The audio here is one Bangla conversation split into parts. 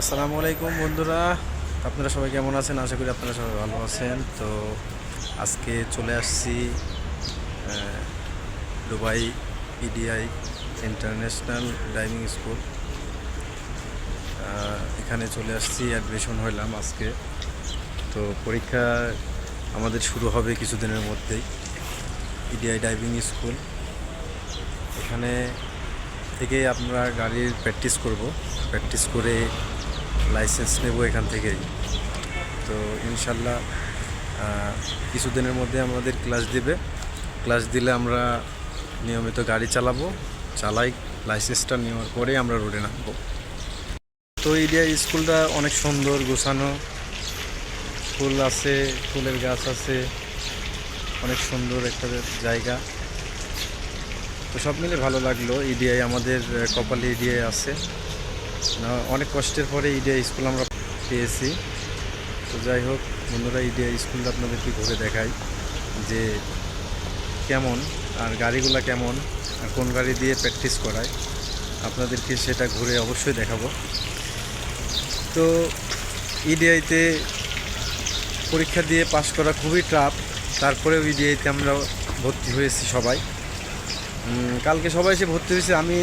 আসসালামু আলাইকুম বন্ধুরা। আপনারা সবাই কেমন আছেন? আশা করি আপনারা সবাই ভালো আছেন। তো আজকে চলে আসছি Dubai EDI international driving school. এখানে চলে আসছি অ্যাডমিশন হইলাম আজকে। তো পরীক্ষা আমাদের শুরু হবে কিছুদিনের মধ্যেই ইডিআই ড্রাইভিং স্কুল। এখানে থেকে আমরা গাড়ির প্র্যাকটিস করব। প্র্যাকটিস করে লাইসেন্স নেব এখান থেকেই। তো ইনশাল্লাহ কিছুদিনের মধ্যে আমাদের ক্লাস দিবে। ক্লাস দিলে আমরা নিয়মিত গাড়ি চালাবো, চালাই, লাইসেন্সটা নেওয়ার পরেই আমরা রোডে নামবো। তো ইডিয়া স্কুলটা অনেক সুন্দর, গোছানো। ফুল আছে, ফুলের গাছ আছে, অনেক সুন্দর একটা জায়গা। তো সব মিলে ভালো লাগল। ইডিআই আমাদের কপালে ইডিআই আছে। অনেক কষ্টের পরে ইডিআই স্কুল আমরা পেয়েছি। তো যাই হোক, বন্ধুরা ইডিআই স্কুলটা আপনাদেরকে ঘুরে দেখাই যে কেমন আর গাড়িগুলা কেমন আর কোন গাড়ি দিয়ে প্র্যাকটিস করায়। আপনাদেরকে সেটা ঘুরে অবশ্যই দেখাবো। তো ইডিআইতে পরীক্ষা দিয়ে পাশ করা খুবই টাফ তারপরেও ইডিআইতে আমরা ভর্তি হয়েছি সবাই। কালকে সবাই এসে ভর্তি হয়েছে, আমি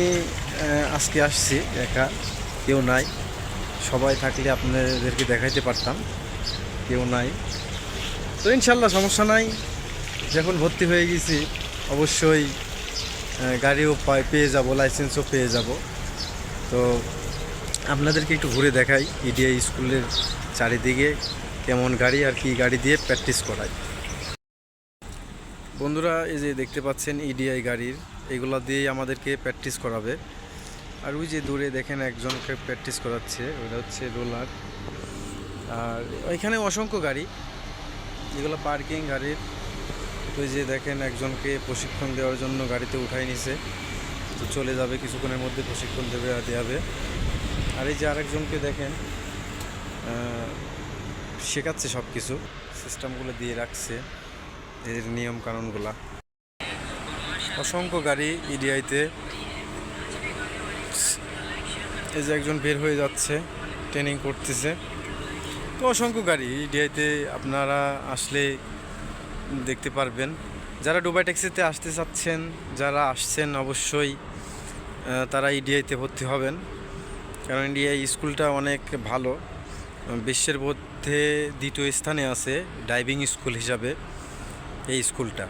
আজকে আসছি একা। কেউ নাই। সবাই থাকলে আপনাদেরকে দেখাইতে পারতাম, কেউ নাই। তো ইনশাল্লাহ সমস্যা নাই। যখন ভর্তি হয়ে গেছি, অবশ্যই গাড়িও পেয়ে যাব, লাইসেন্সও পেয়ে যাব। তো আপনাদেরকে একটু ঘুরে দেখাই, ইডিআই স্কুলের চারিদিকে কেমন গাড়ি আর কি গাড়ি দিয়ে প্র্যাকটিস করাই বন্ধুরা, এই যে দেখতে পাচ্ছেন ইডিআই গাড়ির, এগুলো দিয়েই আমাদেরকে প্র্যাকটিস করাবে। আর ওই যে দূরে দেখেন একজনকে প্র্যাকটিস করাচ্ছে ওটা হচ্ছে রোলার। আর ওইখানে অসংখ্য গাড়ি, যেগুলো পার্কিং গাড়ির। ওই যে দেখেন একজনকে প্রশিক্ষণ দেওয়ার জন্য গাড়িতে উঠাই নিছে। তো চলে যাবে, কিছুক্ষণের মধ্যে প্রশিক্ষণ দেবে আর দেওয়াবে আর এই যে আরেকজনকে দেখেন শেখাচ্ছে সব কিছু সিস্টেমগুলো দিয়ে রাখছে, এর নিয়ম কানুনগুলা অসংখ্য গাড়ি ইডিআইতে এই যে একজন বের হয়ে যাচ্ছে ট্রেনিং করতেছে। তো অসংখ্য গাড়ি ইডিআইতে আপনারা আসলে দেখতে পারবেন। যারা দুবাই ট্যাক্সিতে আসতে চাচ্ছেন, যারা আসছেন অবশ্যই তারা ইডিআইতে ভর্তি হবেন। কারণ ইন্ডিয়াই স্কুলটা অনেক ভালো। বিশ্বের মধ্যে দ্বিতীয় স্থানে আছে ডাইভিং স্কুল হিসাবে এই স্কুলটা।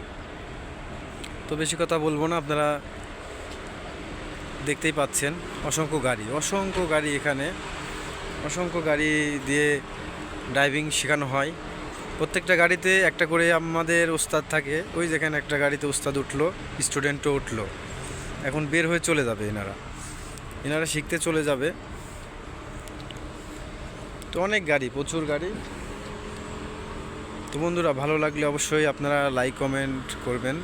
তো বেশি কথা বলব না, আপনারা দেখতেই পাচ্ছেন, অসংখ্য গাড়ি অসংখ্য গাড়ি এখানে, অসংখ্য গাড়ি দিয়ে ড্রাইভিং শেখানো হয়। প্রত্যেকটা গাড়িতে একটা করে আমাদের ওস্তাদ থাকে, ওই যেখানে একটা গাড়িতে ওস্তাদ উঠল স্টুডেন্টও উঠল। এখন বের হয়ে চলে যাবে এনারা। এনারা শিখতে চলে যাবে। তো অনেক গাড়ি, প্রচুর গাড়ি। তো বন্ধুরা, ভালো লাগলে অবশ্যই আপনারা লাইক কমেন্ট করবেন।